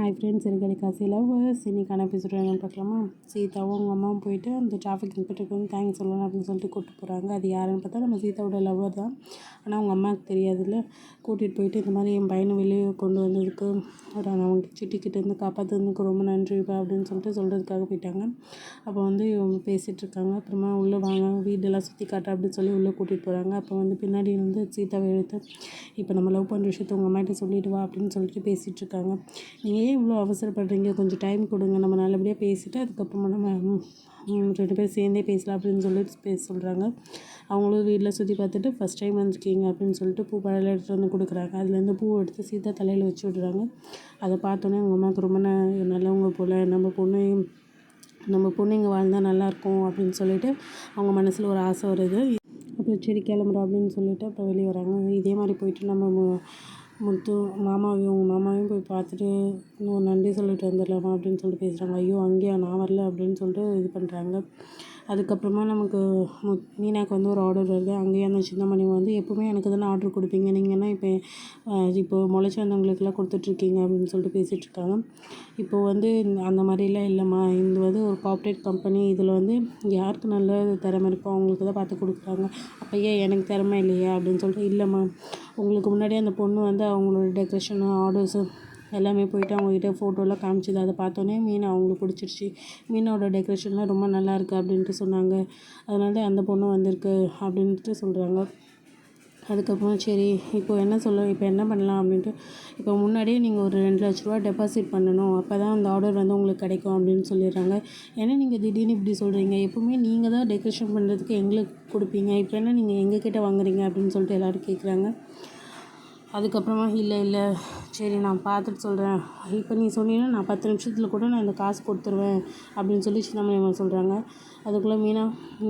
Hi friends எனக்கு Kashi lovers இன்றைக்கான episode என்னென்னு பார்க்கலாமா? சீதாவும் அவங்க அம்மாவும் போயிட்டு அந்த டிராஃபிக் இன்ஸ்பெக்டருக்கு வந்து தேங்க்ஸ் சொல்லணும் அப்படின்னு சொல்லிட்டு கூப்பிட்டு போகிறாங்க அது யாருன்னு பார்த்தா நம்ம சீதாவோட லவ்வர் தான். ஆனால் அவங்க அம்மாவுக்கு தெரியாதுல்ல. கூட்டிகிட்டு போயிட்டு இந்த மாதிரி என் பையனை வெளியே கொண்டு வந்ததுக்கு ஒரு அவங்க சிட்டிக்கிட்டேருந்து காப்பாற்றுறதுக்கு ரொம்ப நன்றிப்பா அப்படின்னு சொல்லிட்டு சொல்கிறதுக்காக போயிட்டாங்க. அப்போ வந்து இவங்க பேசிகிட்டு இருக்காங்க. அப்புறமா உள்ளே வாங்க வீடெல்லாம் சுற்றி காட்ட அப்படின்னு சொல்லி உள்ளே கூட்டிகிட்டு போகிறாங்க அப்போ வந்து பின்னாடி வந்து சீதாவை எழுத்து இப்போ நம்ம லவ் பண்ணுற விஷயத்தை உங்கள் அம்மாட்ட சொல்லிவிட்டு வா அப்படின்னு சொல்லிட்டு பேசிகிட்டு இருக்காங்க. நீங்கள் ஏன் இவ்வளோ அவசரப்படுறீங்க கொஞ்சம் டைம் கொடுங்க. நம்ம நல்லபடியாக பேசிவிட்டு அதுக்கப்புறமா நம்ம ரெண்டு பேரும் சேர்ந்தே பேசலாம் அப்படின்னு சொல்லிட்டு பேச சொல்கிறாங்க அவங்களும் வீட்டில் சுற்றி பார்த்துட்டு ஃபஸ்ட் டைம் வந்துருக்கீங்க அப்படின்னு சொல்லிட்டு பூ பழம் எடுத்துகிட்டு வந்து கொடுக்குறாங்க. அதுலேருந்து பூ எடுத்து சீதா தலையில் வச்சு விட்றாங்க. அதை பார்த்தோன்னே அவங்க அம்மாவுக்கு ரொம்ப நல்லவங்க போல் நம்ம பொண்ணு நம்ம பொண்ணு இங்கே வாழ்ந்தால் நல்லாயிருக்கும் அப்படின்னு சொல்லிட்டு அவங்க மனசில் ஒரு ஆசை வருது. அப்புறம் சரி கிளம்புறோம் அப்படின்னு சொல்லிட்டு அப்புறம் வெளியே வராங்க. இதே மாதிரி போயிட்டு நம்ம முத்து மாமாவையும் உங்கள் மாமாவையும் போய் பார்த்துட்டு இன்னும் நன்றி சொல்லிட்டு வந்துடலாமா? அப்படின்னு சொல்லிட்டு பேசுகிறாங்க ஐயோ அங்கேயா? நான் வரல. அப்படின்னு சொல்லிட்டு இது பண்ணுறாங்க அதுக்கப்புறமா நமக்கு மு மீனாக்கு வந்து ஒரு ஆர்டர் வருது. அங்கேயே அந்த சின்னமணி வந்து எப்போவுமே எனக்கு தானே ஆர்டர் கொடுப்பீங்க? நீங்கள் இப்போ இப்போ முளைச்சி வந்தவங்களுக்கெல்லாம் கொடுத்துட்ருக்கீங்க? அப்படின்னு சொல்லிட்டு பேசிகிட்ருக்காங்க இப்போது வந்து அந்த மாதிரிலாம் இல்லைம்மா. இது வந்து ஒரு கார்ப்பரேட் கம்பெனி இதில் வந்து யாருக்கு நல்ல திறமை இருக்கோ அவங்களுக்கு தான் பார்த்து கொடுக்குறாங்க. அப்போ ஏன் எனக்கு திறமை இல்லையா? அப்படின்னு சொல்லிட்டு இல்லைம்மா. உங்களுக்கு முன்னாடியே அந்த பொண்ணு வந்து அவங்களோட டெக்கரேஷனு ஆர்டர்ஸு எல்லாமே போயிட்டு அவங்கக்கிட்ட ஃபோட்டோலாம் காமிச்சிது. அதை பார்த்தோன்னே மீன் அவங்களுக்கு பிடிச்சிருச்சு. மீனோட டெக்கரேஷன்லாம் ரொம்ப நல்லாயிருக்கு அப்படின்ட்டு சொன்னாங்க. அதனால தான் அந்த பொண்ணு வந்திருக்கு அப்படின்ட்டு சொல்கிறாங்க அதுக்கப்புறம் சரி இப்போ என்ன சொல்ல இப்போ என்ன பண்ணலாம் அப்படின்ட்டு இப்போ முன்னாடியே நீங்கள் ஒரு ரெண்டு லட்ச ரூபா டெபாசிட் பண்ணணும். அப்போ தான் அந்த ஆர்டர் வந்து உங்களுக்கு கிடைக்கும் அப்படின்னு சொல்லிடுறாங்க. ஏன்னா நீங்கள் திடீர்னு இப்படி சொல்கிறீங்க எப்போவுமே நீங்கள் தான் டெக்கரேஷன் பண்ணுறதுக்கு எங்களுக்கு கொடுப்பீங்க. இப்போ என்ன நீங்கள் எங்ககிட்ட வாங்குறீங்க அப்படின்னு சொல்லிட்டு எல்லோரும் கேட்குறாங்க அதுக்கப்புறமா இல்லை இல்லை சரி நான் பார்த்துட்டு சொல்கிறேன் இப்போ நீ சொன்னீங்கன்னா நான் பத்து நிமிஷத்தில் கூட நான் இந்த காசு கொடுத்துருவேன் அப்படின்னு சொல்லி சின்னமணியம்மா சொல்கிறாங்க அதுக்குள்ளே மீனா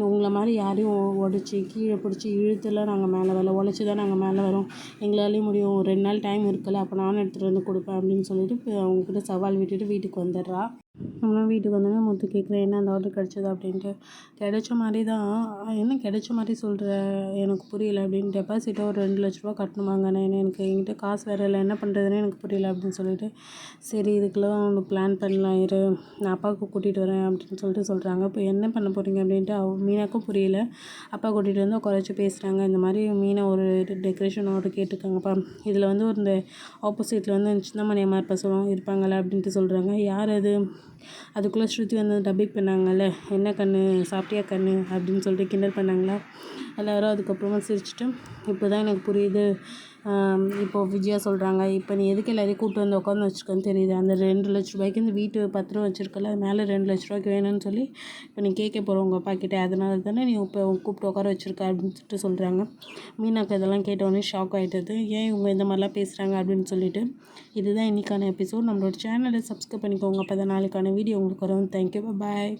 உங்களை மாதிரி யாரையும் உடச்சி கீழே பிடிச்சி இழுத்துலாம் நாங்கள் மேலே வரல உழைச்சி தான் நாங்கள் மேலே வரோம். எங்களாலேயும் முடியும். ஒரு ரெண்டு நாள் டைம் இருக்குல்ல அப்போ நானும் எடுத்துகிட்டு வந்து கொடுப்பேன் அப்படின்னு சொல்லிட்டு அவங்கக்கிட்ட சவால் விட்டுட்டு வீட்டுக்கு வந்துடுறா. நம்மளாம் வீட்டுக்கு வந்தோடனே முத்து கேட்குறேன் என்ன அந்த ஆர்டர் கிடச்சிது? அப்படின்ட்டு. கிடைச்ச மாதிரி தான் என்ன கிடைச்ச மாதிரி சொல்கிற எனக்கு புரியல அப்படின்னு டெபாசிட்டை ஒரு ரெண்டு லட்ச ரூபா கட்டணுமாங்க நான் எனக்கு என்கிட்ட காசு வேறு இல்லை என்ன பண்ணுறதுன்னு எனக்கு புரியல அப்படின்னு சொல்லிட்டு. சரி இதுக்கெல்லாம் ஒன்று பிளான் பண்ணலாம் இரு. நான் அப்பாவுக்கு கூட்டிகிட்டு வரேன் அப்படின்னு சொல்லிட்டு சொல்கிறாங்க இப்போ என்ன பண்ண போகிறீங்க அப்படின்ட்டு அவ மீனாக்கும் புரியல. அப்பா கூட்டிகிட்டு வந்து குறைச்சி பேசுகிறாங்க இந்த மாதிரி மீனை ஒரு டெக்கரேஷன் ஆர்டர் கேட்டிருக்காங்கப்பா. இதில் வந்து ஒரு இந்த ஆப்போசிட்டில் வந்து சின்ன மணியம்மா இருப்ப சொல்லுவாங்க இருப்பாங்களே அப்படின்ட்டு சொல்கிறாங்க யார் அது? அதுக்குள்ளே ஸ்ருதி வந்து டபிக் பண்ணாங்கல்ல என்ன கண்ணு? சாப்பிட்டியா கண்ணு? அப்படின்னு சொல்லிட்டு கிண்டல் பண்ணாங்களா? எல்லோரும் அதுக்கப்புறமா சிரிச்சிட்டு இப்போ தான் எனக்கு புரியுது. இப்போது விஜயா சொல்கிறாங்க இப்போ நீ எதுக்கு எல்லாரையும் கூப்பிட்டு வந்து உட்காந்து வச்சுருக்கன்னு தெரியுது. அந்த ரெண்டு லட்ச ரூபாய்க்கு இந்த வீட்டு பத்திரம் வச்சுருக்கல அது மேலே ரெண்டு லட்ச ரூபாய்க்கு வேணும்னு சொல்லி இப்போ நீ கேட்க போகிற உங்கள் அப்பா கிட்டே. அதனால தானே நீ இப்போ கூப்பிட்டு உட்கார வச்சுருக்க அப்படின்னு சொல்லிட்டு சொல்கிறாங்க மீனாக்கு இதெல்லாம் கேட்டோடனே ஷாக் ஆகிட்டது ஏன் இவங்க இந்த மாதிரிலாம் பேசுகிறாங்க அப்படின்னு சொல்லிட்டு இதுதான் இன்றைக்கான எபிசோட் நம்மளோட சேனலை சப்ஸ்கிரைப் பண்ணிக்கோங்க. அப்போ தான் நாளைக்கான வீடியோ உங்களுக்கு வரும். Thank you bye